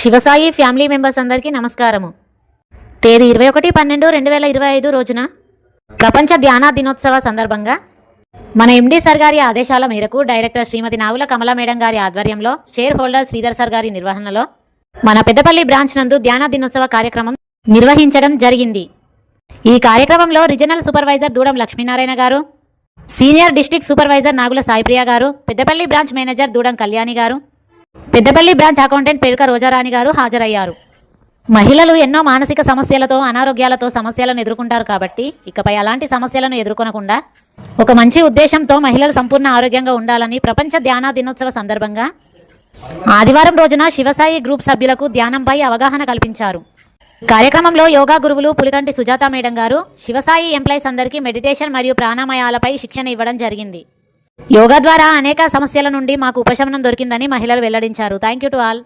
Shivasai family members అందరికీ నమస్కారము. తేదీ ఇరవై ఒకటి పన్నెండు రెండు వేల ఇరవై ఐదు రోజున ప్రపంచ ధ్యాన దినోత్సవ సందర్భంగా మన ఎండి సార్ గారి ఆదేశాల మేరకు డైరెక్టర్ శ్రీమతి నావుల కమల మేడం గారి ఆధ్వర్యంలో షేర్ హోల్డర్ శ్రీధర్ సార్ గారి నిర్వహణలో మన పెద్దపల్లి బ్రాంచ్ నందు ధ్యాన దినోత్సవ కార్యక్రమం నిర్వహించడం జరిగింది. ఈ కార్యక్రమంలో regional supervisor Dudam Lakshminarayana garu senior district supervisor Nagula Saipriya garu Peddapalli branch manager Dudam Kalyani garu Peddapalli branch accountant Peruka Rojarani garu హాజరయ్యారు. మహిళలు ఎన్నో మానసిక సమస్యలతో అనారోగ్యాలతో సమస్యలను ఎదుర్కొంటారు కాబట్టి ఇకపై అలాంటి సమస్యలను ఎదుర్కొనకుండా ఒక మంచి ఉద్దేశంతో మహిళలు సంపూర్ణ ఆరోగ్యంగా ఉండాలని ప్రపంచ ధ్యాన దినోత్సవ సందర్భంగా ఆదివారం రోజున శివసాయి గ్రూప్ సభ్యులకు ధ్యానంపై అవగాహన కల్పించారు. కార్యక్రమంలో యోగా గురువులు పులికంటి సుజాత మేడం గారు శివసాయి ఎంప్లాయీస్ అందరికీ మెడిటేషన్ మరియు ప్రాణామయాలపై శిక్షణ ఇవ్వడం జరిగింది. యోగా ద్వారా అనేక సమస్యల నుండి మాకు ఉపశమనం దొరికిందని మహిళలు వెల్లడించారు. Thank you to all.